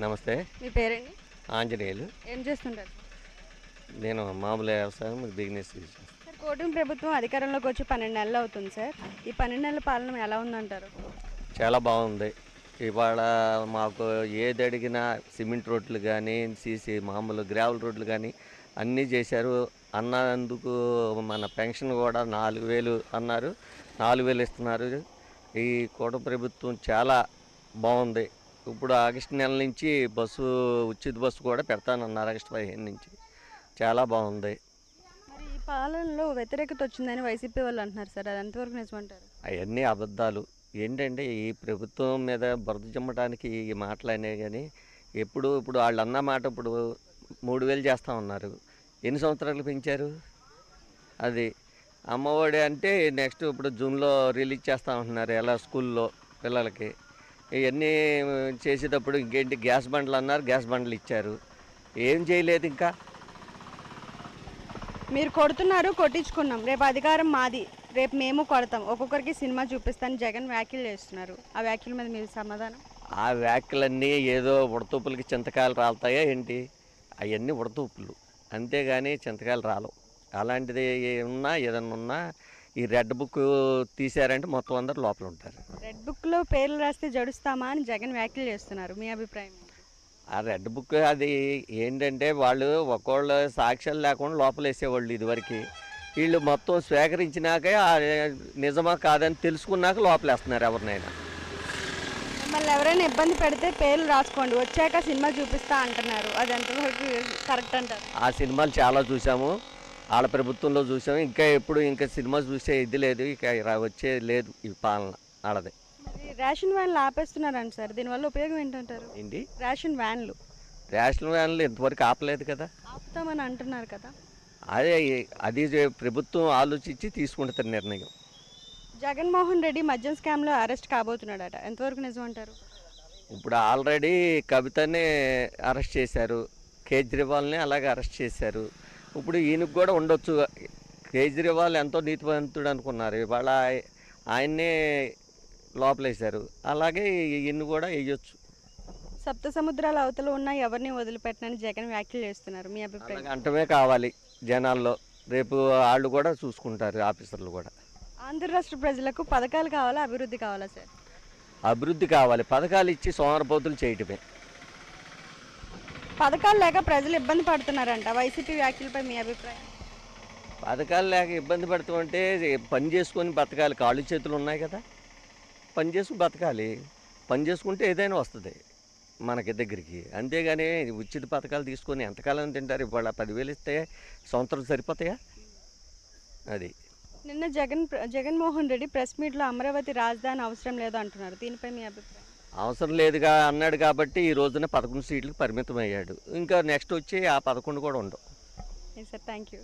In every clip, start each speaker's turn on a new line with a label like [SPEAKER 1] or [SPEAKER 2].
[SPEAKER 1] నమస్తే.
[SPEAKER 2] మీ పేరండి?
[SPEAKER 1] ఆంజనేయులు.
[SPEAKER 2] ఏం చేస్తుంటారు?
[SPEAKER 1] నేను మామూలు వ్యవసాయం బిజినెస్.
[SPEAKER 2] సార్ కూటమి ప్రభుత్వం అధికారంలోకి వచ్చి పన్నెండు నెలలు అవుతుంది సార్. ఈ పన్నెండు నెలల పాలన ఎలా ఉందంటారు?
[SPEAKER 1] చాలా బాగుంది. ఇవాళ మాకు ఏది అడిగినా సిమెంట్ రోడ్లు కానీ సీసీ మామూలు గ్రావెల్ రోడ్లు కానీ అన్నీ చేశారు. అన్నందుకు మన పెన్షన్ కూడా నాలుగు వేలు అన్నారు. నాలుగు వేలు ఇస్తున్నారు. ఈ కూట ప్రభుత్వం చాలా బాగుంది. ఇప్పుడు ఆగస్టు నెల నుంచి బస్సు ఉచిత బస్సు కూడా పెడతానన్నారు ఆగస్టు పదిహేను నుంచి. చాలా బాగుంది.
[SPEAKER 2] ఈ పాలనలో వ్యతిరేకత వచ్చిందని వైసీపీ వాళ్ళు అంటున్నారు సార్. అది ఎంతవరకు నిజమంటారు?
[SPEAKER 1] అవన్నీ అబద్ధాలు. ఏంటంటే ఈ ప్రభుత్వం మీద బురద చిమ్మటానికి ఈ మాటలు అనేవి కానీ ఎప్పుడు ఇప్పుడు వాళ్ళు అన్న మాట ఇప్పుడు మూడు వేలు చేస్తా ఉన్నారు. ఎన్ని సంవత్సరాలు పెంచారు? అది అమ్మఒడి అంటే నెక్స్ట్ ఇప్పుడు జూన్లో రిలీజ్ చేస్తా ఉంటున్నారు. ఎలా స్కూల్లో పిల్లలకి. ఇవన్నీ చేసేటప్పుడు ఇంకేంటి? గ్యాస్ బండ్లు అన్నారు గ్యాస్ బండ్లు ఇచ్చారు. ఏం చేయలేదు ఇంకా.
[SPEAKER 2] మీరు కొడుతున్నారు కొట్టించుకున్నాం. రేపు అధికారం మాది. రేపు మేము కొడతాం. ఒక్కొక్కరికి సినిమా చూపిస్తాను. జగన్ వ్యాఖ్యలు చేస్తున్నారు. ఆ వ్యాఖ్యల మీద మీరు సమాధానం?
[SPEAKER 1] ఆ వ్యాఖ్యలన్నీ ఏదో ఉడతూపులకి చింతకాయలు రాలుతాయా ఏంటి? అవన్నీ ఉడతూపులు. అంతేగాని చింతకాయలు రాలవు. అలాంటిది ఉన్నా ఏదన్నా ఉన్నా ఈ రెడ్ బుక్ తీశారంటే మొత్తం అందరు లోపల ఉంటారు.
[SPEAKER 2] బుక్లో పేర్లు రాస్తే జడుస్తామా అని జగన్ వ్యాఖ్యలు చేస్తున్నారు. మీ అభిప్రాయం?
[SPEAKER 1] ఆ రెడ్ బుక్ అది ఏంటంటే వాళ్ళు ఒక్కోళ్ళు సాక్ష్యాలు లేకుండా లోపల వేసేవాళ్ళు ఇదివరకు. వీళ్ళు మొత్తం స్వీకరించినాక నిజమా కాదని తెలుసుకున్నాక లోపలేస్తున్నారు ఎవరినైనా.
[SPEAKER 2] మిమ్మల్ని ఎవరైనా ఇబ్బంది పెడితే పేర్లు రాసుకోండి. వచ్చాక సినిమా చూపిస్తా అంటున్నారు. అది ఎంతవరకు కరెక్ట్ అంటారు?
[SPEAKER 1] ఆ సినిమాలు చాలా చూసాము. వాళ్ళ ప్రభుత్వంలో చూసాము. ఇంకా ఎప్పుడు ఇంకా సినిమా చూసే ఇది లేదు. ఇక వచ్చే లేదు ఈ పాలన.
[SPEAKER 2] మరి రేషన్ వ్యాన్లు ఆపేస్తున్నారంట సార్. దీనివల్ల ఉపయోగం ఏంటంటారు?
[SPEAKER 1] ఏంటి?
[SPEAKER 2] రేషన్ వ్యాన్లు.
[SPEAKER 1] రేషన్ వ్యాన్లు ఇంతవరకు ఆపలేదు కదా.
[SPEAKER 2] ఆపుతామని అంటున్నారు కదా.
[SPEAKER 1] అదే అది ప్రభుత్వం ఆలోచించి తీసుకుంటుంది నిర్ణయం.
[SPEAKER 2] జగన్మోహన్ రెడ్డి మద్యం స్కామ్లో అరెస్ట్ కాబోతున్నాడట. ఎంతవరకు నిజం అంటారు?
[SPEAKER 1] ఇప్పుడు ఆల్రెడీ కవితని అరెస్ట్ చేశారు. కేజ్రీవాల్ని అలాగే అరెస్ట్ చేశారు. ఇప్పుడు ఈయనకు కూడా ఉండొచ్చు. కేజ్రీవాల్ ఎంతో నీతివంతుడు అనుకున్నారు. ఇవాళ ఆయ- ఆయన్నే లోపలేశారు. అలాగే ఈయన్ని కూడా వేయొచ్చు
[SPEAKER 2] సప్త సముద్రాల అవతల ఉన్న ఎవరిని వదిలిపెట్టనని జగన్ వ్యాఖ్యలు చేస్తున్నారు. మీ అభిప్రాయం?
[SPEAKER 1] అంటమే కావాలి జనాల్లో. రేపు వాళ్ళు కూడా చూసుకుంటారు ఆఫీసర్లు కూడా.
[SPEAKER 2] ఆంధ్ర రాష్ట్ర ప్రజలకు పథకాలు కావాలా అభివృద్ధి కావాలా సార్?
[SPEAKER 1] అభివృద్ధి కావాలి. పథకాలు ఇచ్చి సోమరపోతులు చేయటమే.
[SPEAKER 2] పథకాలు లేక ప్రజలు ఇబ్బంది పడుతున్నారంట. వైసీపీ వ్యాఖ్యలపై మీ అభిప్రాయం?
[SPEAKER 1] పథకాలు లేక ఇబ్బంది పడుతుంటే పని చేసుకొని బతకాలి. కాళ్ళు చేతులు ఉన్నాయి కదా. పని చేసుకుని బతకాలి. పని చేసుకుంటే ఏదైనా వస్తుంది మనకి దగ్గరికి. అంతేగాని ఉచిత పథకాలు తీసుకొని ఎంతకాలం తింటారు? ఇవాళ పదివేలు ఇస్తే సంవత్సరం సరిపోతాయా? అది.
[SPEAKER 2] నిన్న జగన్ జగన్మోహన్ రెడ్డి ప్రెస్ మీట్లో అమరావతి రాజధాని అవసరం లేదు అంటున్నారు. దీనిపై మీ అభిప్రాయం?
[SPEAKER 1] అవసరం లేదుగా అన్నాడు కాబట్టి ఈ రోజున పదకొండు సీట్లకు పరిమితం అయ్యాడు ఇంకా నెక్స్ట్ వచ్చి ఆ పదకొండు కూడా ఉండవు.
[SPEAKER 2] Sir thank you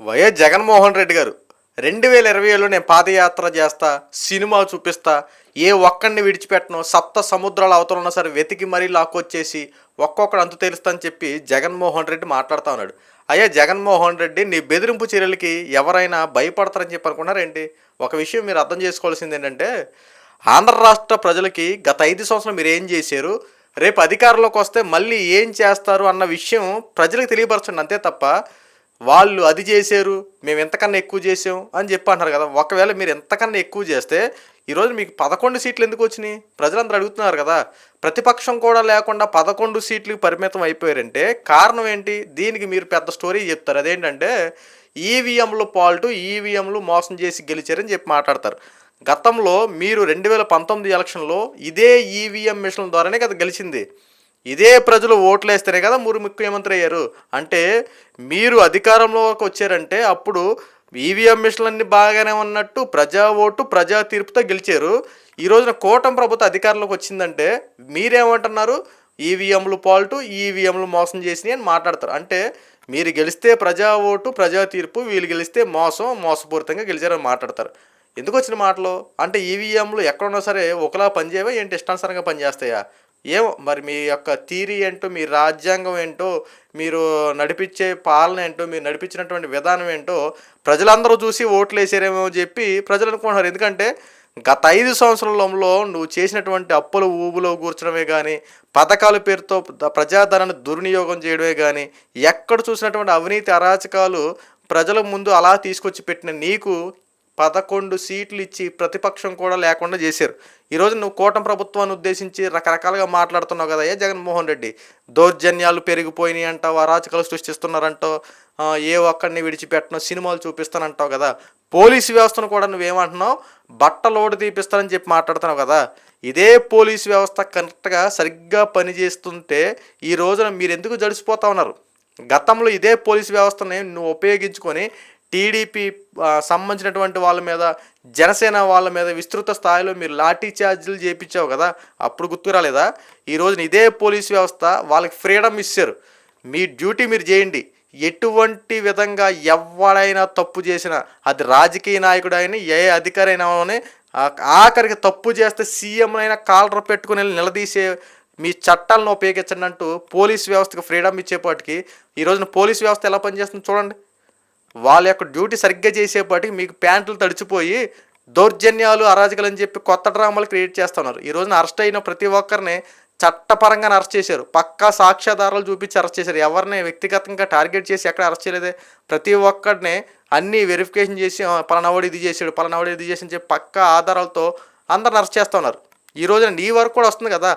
[SPEAKER 3] YS Jaganmohan Reddy గారు. రెండు వేల ఇరవై ఏడులో నేను పాదయాత్ర చేస్తా సినిమా చూపిస్తా ఏ ఒక్కడిని విడిచిపెట్టను సప్త సముద్రాల అవతల ఉన్నా సరే వెతికి మరీ లాక్కొచ్చేసి ఒక్కొక్కడు అంతు తెలుస్తా అని చెప్పి జగన్మోహన్ రెడ్డి మాట్లాడుతూ ఉన్నాడు. అయ్యా జగన్మోహన్ రెడ్డి నీ బెదిరింపు చర్యలకి ఎవరైనా భయపడతారని చెప్పి అనుకున్నారేంటి? ఒక విషయం మీరు అర్థం చేసుకోవాల్సింది ఏంటంటే ఆంధ్ర రాష్ట్ర ప్రజలకి గత ఐదు సంవత్సరాలు మీరు ఏం చేశారు? రేపు అధికారంలోకి వస్తే మళ్ళీ ఏం చేస్తారు అన్న విషయం ప్రజలకు తెలియపరచండి అంతే తప్ప వాళ్ళు అది చేశారు మేము ఎంతకన్నా ఎక్కువ చేసాం అని చెప్పి అంటారు కదా. ఒకవేళ మీరు ఎంతకన్నా ఎక్కువ చేస్తే ఈరోజు మీకు పదకొండు సీట్లు ఎందుకు వచ్చినాయి? ప్రజలందరూ అడుగుతున్నారు కదా. ప్రతిపక్షం కూడా లేకుండా పదకొండు సీట్లు పరిమితం అయిపోయారంటే కారణం ఏంటి? దీనికి మీరు పెద్ద స్టోరీ చెప్తారు. అదేంటంటే ఈవీఎంలు పాల్టు ఈవీఎంలు మోసం చేసి గెలిచారని చెప్పి మాట్లాడతారు. గతంలో మీరు రెండు వేల పంతొమ్మిది ఎలక్షన్లో ఇదే ఈవీఎం మిషన్ల ద్వారానే కదా గెలిచింది. ఇదే ప్రజలు ఓట్లు వేస్తేనే కదా మీరు ముఖ్యమంత్రి అయ్యారు. అంటే మీరు అధికారంలోకి వచ్చారంటే అప్పుడు ఈవీఎం మిషన్లన్నీ బాగానే ఉన్నట్టు ప్రజా ఓటు ప్రజా తీర్పుతో గెలిచారు. ఈ రోజున కూటమి ప్రభుత్వ అధికారంలోకి వచ్చిందంటే మీరేమంటున్నారు? ఈవీఎంలు పాల్టు ఈవీఎంలు మోసం చేసినాయి అని మాట్లాడతారు. అంటే మీరు గెలిస్తే ప్రజా ఓటు ప్రజా తీర్పు వీళ్ళు గెలిస్తే మోసం మోసపూరితంగా గెలిచారని మాట్లాడతారు. ఎందుకు వచ్చిన మాటలు? అంటే ఈవీఎంలు ఎక్కడున్నా సరే ఒకలా పనిచేయవా? ఏంటి ఇష్టానుసారంగా పనిచేస్తాయా? ఏమో మరి మీ యొక్క థీరీ ఏంటో మీ రాజ్యాంగం ఏంటో మీరు నడిపించే పాలన ఏంటో మీరు నడిపించినటువంటి విధానం ఏంటో ప్రజలందరూ చూసి ఓట్లు వేసారేమో చెప్పి ప్రజలు అనుకుంటున్నారు. ఎందుకంటే గత ఐదు సంవత్సరాలలో నువ్వు చేసినటువంటి అప్పులు ఊబులో కూర్చడమే కానీ పథకాల పేరుతో ప్రజాధనాన్ని దుర్వినియోగం చేయడమే కానీ ఎక్కడ చూసినటువంటి అవినీతి అరాచకాలు ప్రజల ముందు అలా తీసుకొచ్చి పెట్టిన నీకు పదకొండు సీట్లు ఇచ్చి ప్రతిపక్షం కూడా లేకుండా చేశారు. ఈరోజు నువ్వు కూటమి ప్రభుత్వాన్ని ఉద్దేశించి రకరకాలుగా మాట్లాడుతున్నావు కదా ఏ జగన్మోహన్ రెడ్డి? దౌర్జన్యాలు పెరిగిపోయినాయి అంటావు అరాచకాలు సృష్టిస్తున్నారంటో ఏ ఒక్కడిని విడిచిపెట్టను సినిమాలు చూపిస్తానంటావు కదా. పోలీసు వ్యవస్థను కూడా నువ్వేమంటున్నావు? బట్టలోటు తీపిస్తానని చెప్పి మాట్లాడుతున్నావు కదా. ఇదే పోలీసు వ్యవస్థ కరెక్ట్గా సరిగ్గా పనిచేస్తుంటే ఈ రోజున మీరు ఎందుకు జడిసిపోతా ఉన్నారు? గతంలో ఇదే పోలీసు వ్యవస్థని నువ్వు ఉపయోగించుకొని టీడీపీ సంబంధించినటువంటి వాళ్ళ మీద జనసేన వాళ్ళ మీద విస్తృత స్థాయిలో మీరు లాఠీ చార్జీలు చేయించావు కదా అప్పుడు గుర్తు రాలేదా? ఈ రోజున ఇదే పోలీసు వ్యవస్థ వాళ్ళకి ఫ్రీడమ్ ఇచ్చారు. మీ డ్యూటీ మీరు చేయండి. ఎటువంటి విధంగా ఎవడైనా తప్పు చేసినా అది రాజకీయ నాయకుడు అయినా ఏ అధికారి అయినా ఆ- ఆఖరికి తప్పు చేస్తే సీఎం అయినా కాలర్ పెట్టుకుని నిలదీసే మీ చట్టాలను ఉపయోగించండి అంటూ పోలీస్ వ్యవస్థకు ఫ్రీడమ్ ఇచ్చేపాటికి ఈ రోజున పోలీస్ వ్యవస్థ ఎలా పనిచేస్తుంది చూడండి. వాళ్ళ యొక్క డ్యూటీ సరిగ్గా చేసేపాటికి మీకు ప్యాంట్లు తడిచిపోయి దౌర్జన్యాలు అరాజకాలు అని చెప్పి కొత్త డ్రామాలు క్రియేట్ చేస్తున్నారు. ఈ రోజున అరెస్ట్ అయిన ప్రతి ఒక్కరిని చట్టపరంగా అరెస్ట్ చేశారు. పక్కా సాక్ష్యాధారాలు చూపించి అరెస్ట్ చేశారు. ఎవరిని వ్యక్తిగతంగా టార్గెట్ చేసి ఎక్కడ అరెస్ట్ చేయలేదే. ప్రతి ఒక్కరిని అన్నీ వెరిఫికేషన్ చేసి "ఆ, పలానావాడు ఇది చేశాడు పలానావాడు ఇది చేసి అని చెప్పి పక్కా ఆధారాలతో అందరిని అరెస్ట్ చేస్తున్నారు. ఈ రోజున నీ వరకు కూడా వస్తుంది కదా.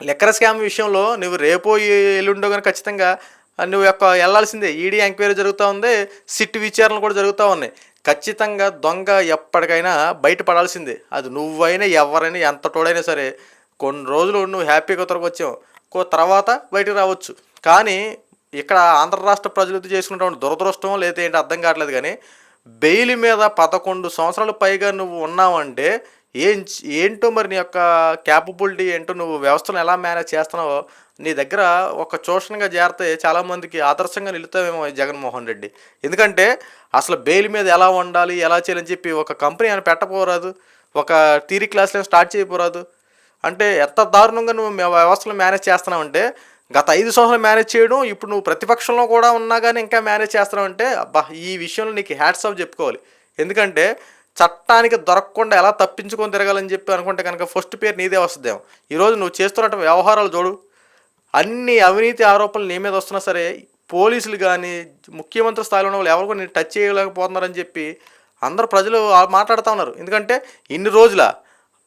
[SPEAKER 3] లెక్కర స్కామ్ విషయంలో నువ్వు రేపో ఎల్లుండో కానీ ఖచ్చితంగా నువ్వు యొక్క వెళ్ళాల్సిందే ఈడీ ఎంక్వైరీ జరుగుతూ ఉంది సిట్ విచారణలు కూడా జరుగుతూ ఉన్నాయి. ఖచ్చితంగా దొంగ ఎప్పటికైనా బయటపడాల్సిందే. అది నువ్వైనా ఎవరైనా ఎంత తోడైనా సరే కొన్ని రోజులు నువ్వు హ్యాపీగా తొలగొచ్చావు కో తర్వాత బయటకు రావచ్చు. కానీ ఇక్కడ ఆంధ్ర రాష్ట్ర ప్రజలతో చేసుకున్నటువంటి దురదృష్టం లేదా ఏంటి అర్థం కావట్లేదు కానీ బెయిల్ మీద పదకొండు సంవత్సరాలు పైగా నువ్వు ఉన్నావంటే ఏం ఏంటో మరి నీ యొక్క క్యాపబిలిటీ ఏంటో నువ్వు వ్యవస్థను ఎలా మేనేజ్ చేస్తున్నావో నీ దగ్గర ఒక ట్యూషన్గా చేరితే చాలామందికి ఆదర్శంగా నిలుతావేమో జగన్మోహన్ రెడ్డి. ఎందుకంటే అసలు బెయిల్ మీద ఎలా ఉండాలి ఎలా చేయాలని చెప్పి ఒక కంపెనీ ఆయన పెట్టపోరాదు ఒక థీరీ క్లాస్లో స్టార్ట్ చేయపోరాదు అంటే ఎంత దారుణంగా నువ్వు వ్యవస్థలు మేనేజ్ చేస్తున్నావంటే గత ఐదు సంవత్సరాలు మేనేజ్ చేయడం ఇప్పుడు నువ్వు ప్రతిపక్షంలో కూడా ఉన్నా కానీ ఇంకా మేనేజ్ చేస్తున్నావంటే అబ్బా ఈ విషయంలో నీకు హ్యాట్స్ ఆఫ్ చెప్పుకోవాలి. ఎందుకంటే చట్టానికి దొరకకుండా ఎలా తప్పించుకొని తిరగాలని చెప్పి అనుకుంటే కనుక ఫస్ట్ పేరు నీదే వస్తుందేమో. ఈరోజు నువ్వు చేస్తున్నట్టు వ్యవహారాలు చూడు. అన్ని అవినీతి ఆరోపణలు నీ మీద వస్తున్నా సరే పోలీసులు కానీ ముఖ్యమంత్రి స్థాయిలో ఉన్న వాళ్ళు ఎవరు కూడా నేను టచ్ చేయలేకపోతున్నారని చెప్పి అందరు ప్రజలు మాట్లాడుతూ ఉన్నారు. ఎందుకంటే ఇన్ని రోజుల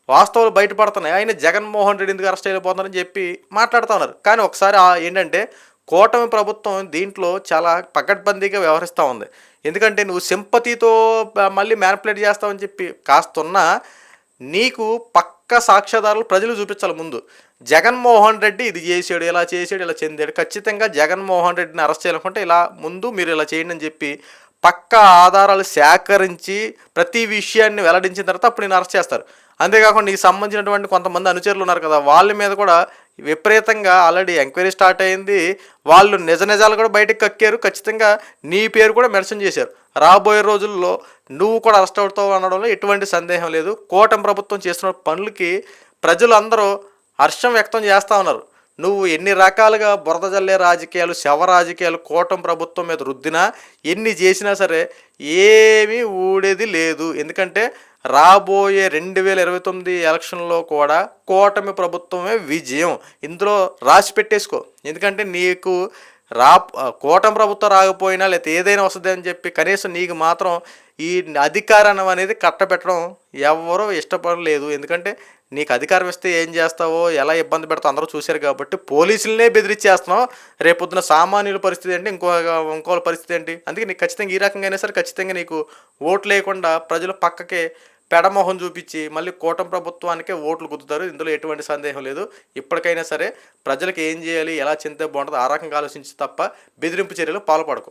[SPEAKER 3] వాస్తవాలు బయటపడుతున్నాయి. ఆయన జగన్మోహన్ రెడ్డి ఎందుకు అరెస్ట్ అయిపోతున్నారని చెప్పి మాట్లాడుతూ ఉన్నారు. కానీ ఒకసారి ఏంటంటే కూటమి ప్రభుత్వం దీంట్లో చాలా పకడ్బందీగా వ్యవహరిస్తూ ఉంది. ఎందుకంటే నువ్వు సింపతితో మళ్ళీ మ్యానిపులేట్ చేస్తావని చెప్పి కాస్తున్నా నీకు పక్క సాక్ష్యాధారాలు ప్రజలు చూపించాలి ముందు. జగన్మోహన్ రెడ్డి ఇది చేసాడు ఇలా చేసాడు ఇలా చెందాడు. ఖచ్చితంగా జగన్మోహన్ రెడ్డిని అరెస్ట్ చేయాలనుకుంటే ఇలా ముందు మీరు ఇలా చేయండి అని చెప్పి పక్క ఆధారాలు సేకరించి ప్రతి విషయాన్ని వెల్లడించిన తర్వాత అప్పుడు నేను అరెస్ట్ చేస్తారు. అంతేకాకుండా నీకు సంబంధించినటువంటి కొంతమంది అనుచరులు ఉన్నారు కదా వాళ్ళ మీద కూడా విపరీతంగా ఆల్రెడీ ఎంక్వైరీ స్టార్ట్ అయింది. వాళ్ళు నిజ నిజాలు కూడా బయటకు కక్కారు. ఖచ్చితంగా నీ పేరు కూడా మెన్షన్ చేశారు. రాబోయే రోజుల్లో నువ్వు కూడా అరెస్ట్ అవుతావు అనడంలో ఎటువంటి సందేహం లేదు. కూటమి ప్రభుత్వం చేస్తున్న పనులకి ప్రజలు అందరూ హర్షం వ్యక్తం చేస్తూ ఉన్నారు. నువ్వు ఎన్ని రకాలుగా బురద జల్లే రాజకీయాలు శవ రాజకీయాలు కూటమి ప్రభుత్వం మీద రుద్దినా ఎన్ని చేసినా సరే ఏమీ ఊడేది లేదు. ఎందుకంటే రాబోయే రెండు వేల ఇరవై తొమ్మిది ఎలక్షన్లో కూడా కూటమి ప్రభుత్వమే విజయం. ఇందులో రాసి పెట్టేసుకో. ఎందుకంటే నీకు రా కూటమి ప్రభుత్వం రాకపోయినా లేకపోతే ఏదైనా వస్తుంది అని చెప్పి కనీసం నీకు మాత్రం ఈ అధికారం అనేది కట్టబెట్టడం ఎవరూ ఇష్టపడలేదు. ఎందుకంటే నీకు అధికారం ఇస్తే ఏం చేస్తావో ఎలా ఇబ్బంది పెడతావు అందరూ చూశారు కాబట్టి పోలీసులనే బెదిరించేస్తున్నావు రేపొద్దున సామాన్యుల పరిస్థితి ఏంటి? ఇంకో ఇంకో పరిస్థితి ఏంటి? అందుకే నీకు ఖచ్చితంగా ఈ రకంగా అయినా సరే ఖచ్చితంగా నీకు ఓట్లు లేకుండా ప్రజలు పక్కకే పెడమొహం చూపించి మళ్ళీ కూటమి ప్రభుత్వానికే ఓట్లు గుద్దుతారు. ఇందులో ఎటువంటి సందేహం లేదు. ఇప్పటికైనా సరే ప్రజలకు ఏం చేయాలి ఎలా చింతే బాగుంటుంది ఆ రకంగా ఆలోచించి తప్ప బెదిరింపు చర్యలు పాల్పడకు.